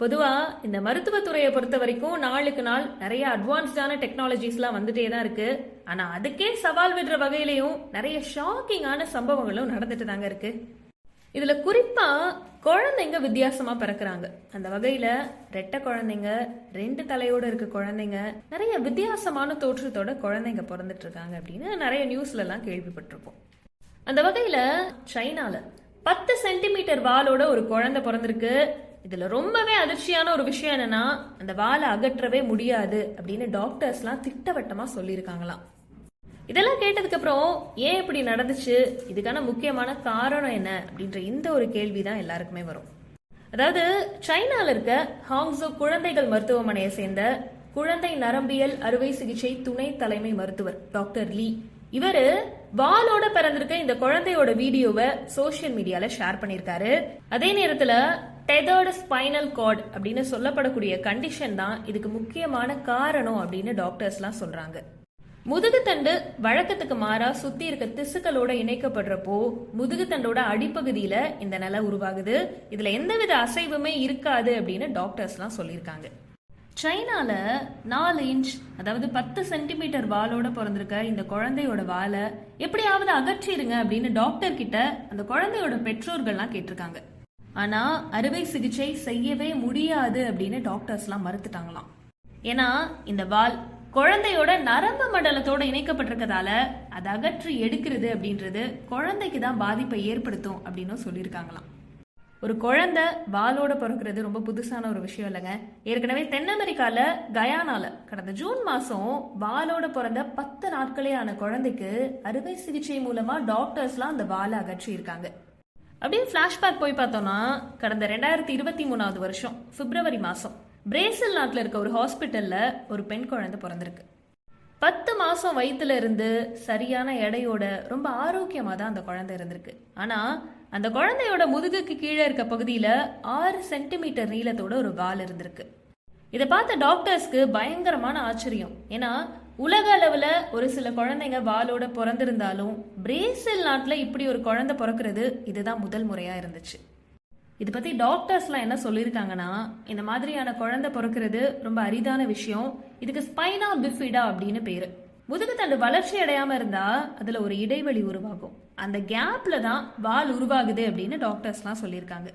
பொதுவாக இந்த மருத்துவத்துறையை பொறுத்த வரைக்கும் நாளுக்கு நாள் நிறைய அட்வான்ஸ்டான டெக்னாலஜிஸ்லாம் வந்துட்டே தான் இருக்கு. ஆனால் அதுக்கே சவால் விடுற வகையிலையும் நிறைய ஷாக்கிங்கான சம்பவங்களும் நடந்துட்டு தாங்க இருக்கு. இதில் குறிப்பாக குழந்தைங்க வித்தியாசமாக பிறக்கறாங்க. அந்த வகையில் ரெட்டை குழந்தைங்க ரெண்டு தலையோடு இருக்க குழந்தைங்க நிறைய வித்தியாசமான தோற்றத்தோட குழந்தைங்க பிறந்துட்டு இருக்காங்க அப்படின்னு நிறைய நியூஸ்லலாம் கேள்விப்பட்டிருப்போம். அந்த வகையில் சைனாவில் பத்து சென்டிமீட்டர் வாலோட ஒரு குழந்தை பிறந்திருக்கு. இதுல ரொம்பவே அதிர்ச்சியான ஒரு விஷயம் என்னன்னா அந்த வாலை அகற்றவே முடியாது அப்படின்னு டாக்டர்ஸ்லாம் திட்டவட்டமா சொல்லியிருக்காங்களாம். இதெல்லாம் கேட்டதுக்கு அப்புறம் ஏன் இப்படி நடந்துச்சு? இதுக்கான முக்கியமான காரணம் என்ன? அப்படின்ற இந்த ஒரு கேள்வி தான் எல்லாருக்குமே வரும். அதாவது சைனால இருக்க ஹாங்ஸோ குழந்தைகள் மருத்துவமனையை சேர்ந்த குழந்தை நரம்பியல் அறுவை சிகிச்சை துணை தலைமை மருத்துவர் டாக்டர் லீ. இவரு வாலோட பிறந்திருக்க இந்த குழந்தையோட வீடியோவை சோஷியல் மீடியால ஷேர் பண்ணியிருக்காரு. அதே நேரத்துல டெதர்டு ஸ்பைனல் கார்டு அப்படின்னு சொல்லப்படக்கூடிய கண்டிஷன் தான் இதுக்கு முக்கியமான காரணம் அப்படின்னு டாக்டர்ஸ்லாம் சொல்றாங்க. முதுகுத்தண்டு வழக்கத்துக்கு மாறா சுத்தி இருக்க திசுக்களோட இணைக்கப்படுறப்போ முதுகுத்தண்டோட அடிப்பகுதியில இந்த நிலை உருவாகுது. இதுல எந்தவித அசைவுமே இருக்காது அப்படின்னு டாக்டர்ஸ்லாம் சொல்லியிருக்காங்க. சைனால நாலு இன்ச் அதாவது பத்து சென்டிமீட்டர் வாலோட பிறந்திருக்க இந்த குழந்தையோட வாலை எப்படியாவது அகற்றிடுங்க அப்படின்னு டாக்டர் கிட்ட அந்த குழந்தையோட பெற்றோர்கள்லாம் கேட்டிருக்காங்க. ஆனா அறுவை சிகிச்சை செய்யவே முடியாது அப்படின்னு டாக்டர்ஸ்லாம் மறுத்துட்டாங்களாம். ஏன்னா இந்த வால் குழந்தையோட நரம்பு மண்டலத்தோட இணைக்கப்பட்டிருக்கதால அதை அகற்றி எடுக்கிறது அப்படின்றது குழந்தைக்கு தான் பாதிப்பை ஏற்படுத்தும் அப்படின்னு சொல்லியிருக்காங்களாம். ஒரு குழந்தை வாலோட பிறக்கிறது ரொம்ப புதுசான ஒரு விஷயம் இல்லைங்க. ஏற்கனவே தென் அமெரிக்கால கயானால கடந்த ஜூன் மாசம் வாலோட பிறந்த பத்து நாட்களே ஆன குழந்தைக்கு அறுவை சிகிச்சை மூலமா டாக்டர்ஸ்லாம் அந்த வாலை அகற்றி இருக்காங்க அப்படியே ஃப்ளாஷ்பேக் போய் பார்த்தோம்னா கடந்த ரெண்டாயிரத்தி இருபத்தி மூணாவது வருஷம் பிப்ரவரி மாதம் பிரேசில் நாட்டில் இருக்க ஒரு ஹாஸ்பிட்டலில் ஒரு பெண் குழந்தை பிறந்திருக்கு. பத்து மாதம் வயிற்றுல இருந்து சரியான எடையோட ரொம்ப ஆரோக்கியமாக தான் அந்த குழந்தை இருந்திருக்கு. ஆனால் அந்த குழந்தையோட முதுகுக்கு கீழே இருக்க பகுதியில் ஆறு சென்டிமீட்டர் நீளத்தோட ஒரு வால் இருந்திருக்கு. இதை பார்த்த டாக்டர்ஸ்க்கு பயங்கரமான ஆச்சரியம். ஏன்னா உலக அளவில் ஒரு சில குழந்தைங்க வாலோட பிறந்திருந்தாலும் பிரேசில் நாட்டில் இப்படி ஒரு குழந்தை பிறக்கிறது இதுதான் முதல் முறையாக இருந்துச்சு. இதை பற்றி டாக்டர்ஸ்லாம் என்ன சொல்லியிருக்காங்கன்னா இந்த மாதிரியான குழந்தை பிறக்கிறது ரொம்ப அரிதான விஷயம். இதுக்கு ஸ்பைனா பிஃபிடா அப்படின்னு பேரு. முதுகுத்தண்டு வளர்ச்சி அடையாமல் இருந்தால் அதில் ஒரு இடைவெளி உருவாகும். அந்த கேப்பில் தான் வால் உருவாகுது அப்படின்னு டாக்டர்ஸ்லாம் சொல்லியிருக்காங்க.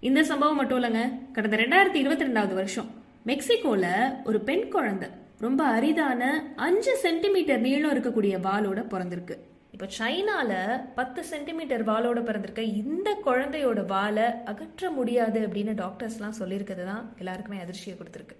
இந்த சம்பவம் மட்டும் இல்லைங்க கடந்த ரெண்டாயிரத்தி இருபத்தி ரெண்டாவது வருஷம். மெக்சிகோவில் ஒரு பெண் குழந்தை ரொம்ப அரிதான அஞ்சு சென்டிமீட்டர் நீளம் இருக்கக்கூடிய வாலோட பிறந்திருக்கு. இப்போ சைனால பத்து சென்டிமீட்டர் வாலோட பிறந்திருக்க இந்த குழந்தையோட வாலை அகற்ற முடியாது அப்படின்னு டாக்டர்ஸ்லாம் சொல்லியிருக்கிறது தான் எல்லாருக்குமே அதிர்ச்சியை கொடுத்துருக்கு.